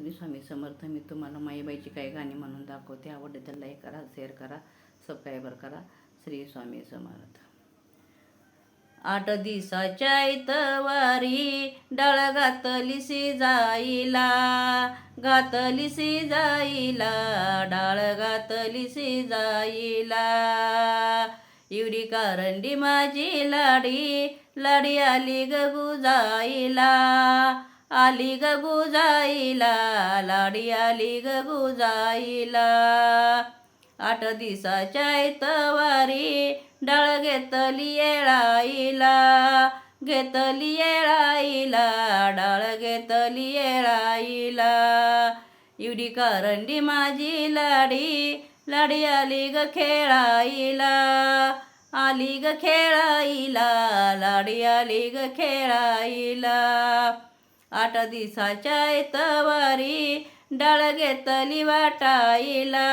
श्री स्वामी समर्थ मी तुम्हाला माईबाईची काही गाणी म्हणून दाखवते. आवडले तर लाईक करा शेअर करा सबस्क्रायबर करा. श्री स्वामी समर्थ. आठ दिसाच्या इतवारी डाळ घातलीसी जाईला घातलीसी जाईला डाळ घातलीसी जाईला. एवढी कारंडी माझी लाडी लाडी आली गगू जाईला आली ग जाईला लाडी आली ग जाईला आठ दिसाच्या चैतवारी डाळ घेतली येळाईला घेतली येळाईला डाळ घेतली येळाईला. एवढी करंडी माझी लाडी लाडी आली ग खेळाईला. आली ग खेळाईला लाडी आली ग खेळाईला. आठ दिसाच्या तवारी डाळ घेतली वाटाईला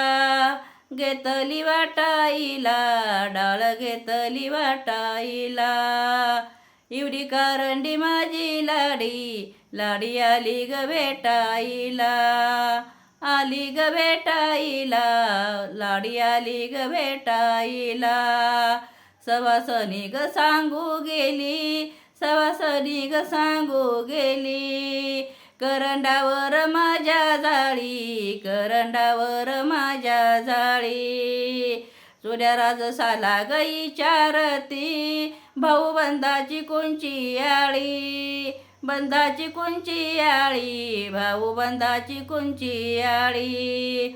घेतली वाटाईला डाळ घेतली वाटाईला एवढी कारंडी माझी लाडी लाडी आली ग भेटाईला आली ग भेटाईला लाडी आली ग भेटाईला सवासनी ग सांगू गेली सवासनी ग सांगू गेली. करंडावर माझ्या जाळी करंडावर माझ्या जाळी. चुड्या राजसाला गई चारती भाऊ बंदाची कोणची आळी बंदाची कोणची आळी भाऊ बंदाची कोणची आळी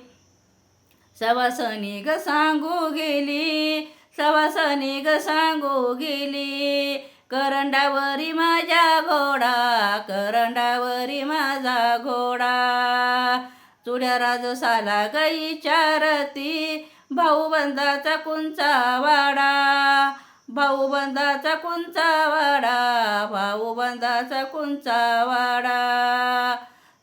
सवासनी ग सांगू गेली सवासनी ग सांगू गेली. करंडावरी माझ्या घोडा करंडावरी माझा घोडा. चुड्या राजसाला गई चारती भाऊ बंदाचा कुंचा वाडा. भाऊ बंदाचा कुंचा वाडा भाऊ बंदाचा कुंचा वाडा.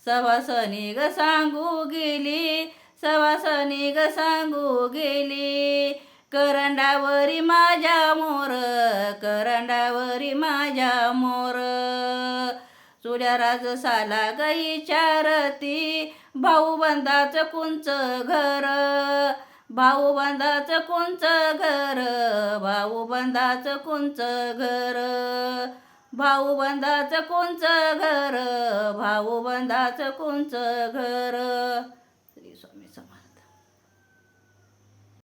सवासनी ग सांगू गेली सवासनी ग सांगू गेली. करंडावरी माझ्या मोर करंडावर माझ्या मोर. चुड्या साला गई चारती. भाऊ बंदाच कुंच घर? भाऊ बंदाच कुंच घर? भाऊ बंदाच कुंच घर? भाऊ बंदाच कुंच घर? भाऊ बंदाच कुंच घर?